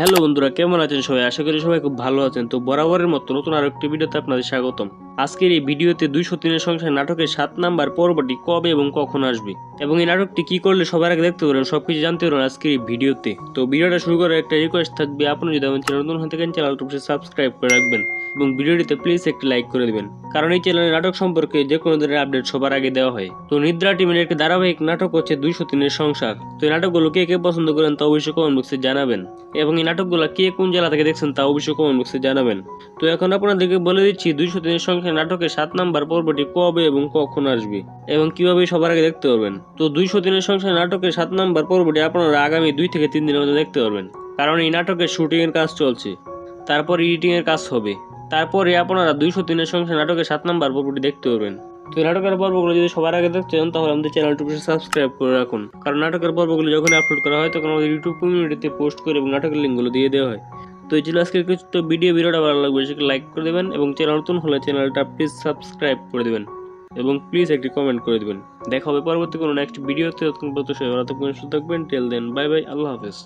Hello বন্ধুরা, কেমন আছেন সবাই? আশা করি সবাই খুব ভালো আছেন। তো বরাবরের মতো নতুন আরও একটি ভিডিওতে আপনাদের স্বাগতম। আজকের এই ভিডিওতে দুইশো তিনের সংসার নাটকের সাত নাম্বার পর্বটি কবে এবং কখন আসবে? এবং এই নাটকটি কি করলে সবার আগে দেখতে পারেন সবকিছু জানতে পারেন আজকের এই ভিডিওতে। তো ভিডিওটা শুরু করার একটা রিকোয়েস্ট থাকবে, আপনি যদি আমার চ্যানেল নতুন হয়ে থাকেন, চ্যানেলটা অবশ্যই সাবস্ক্রাইব করে রাখবেন। এবং ভিডিওটিতে প্লিজ একটি লাইক করে দিবেন। কারণ এই চ্যানেলে নাটক সম্পর্কে যে কোনো ধরনের আপডেট সবার আগে দেওয়া হয়। তো নিদ্রা টিমের একটি ধারাবাহিক নাটক হচ্ছে দুইশো তিনের সংসার। তো এই নাটকগুলো কে কে পছন্দ করেন তা অবশ্যই কমেন্ট বক্সে জানাবেন। এবং এই নাটকগুলো কে কোন জেলা থেকে দেখছেন তা অবশ্যই কমেন্ট বক্সে জানাবেন। তো এখন আপনাদেরকে বলে দিচ্ছি, দুইশো তিনের সংখ্যা নাটকের সাত নাম্বার পর্বটি কবে এবং কখন আসবে? এবং কীভাবে সবার আগে দেখতে পারবেন? তো দুইশো তিনের সংখ্যা নাটকের সাত নাম্বার পর্বটি আপনারা আগামী দুই থেকে তিন দিনের মধ্যে দেখতে পারবেন। কারণ এই নাটকের শুটিংয়ের কাজ চলছে। তারপর এডিটিং এর কাজ হবে। তারপরে আপনারা দুইশো তিনের সংখ্যা নাটকের সাত নাম্বার পর্বটি দেখতে পারবেন। তো নাটকের পর্বগুলো যদি সবার আগে দেখতে চান তাহলে আমাদের চ্যানেলটি সাবস্ক্রাইব করে রাখুন। কারণ নাটকের পর্বগুলো যখন আপলোড করা হয়, তখন আমাদের ইউটিউব কমিউনিটিতে পোস্ট করে এবং নাটকের লিঙ্কগুলো দিয়ে দেওয়া হয়। তো এই ছিল আজকের কিছু তো ভিডিও ভিডিওটা ভালো লাগবে সেটা লাইক করে দেবেন এবং চ্যানেল নতুন হলে চ্যানেলটা প্লিজ সাবস্ক্রাইব করে দেবেন এবং প্লিজ একটি কমেন্ট করে দেবেন। দেখা হবে পরবর্তী কোনো নেক্সট ভিডিওতে থাকবেন, সুস্থ থাকবেন টেল দেন বাই বাই আল্লাহ হাফেজ।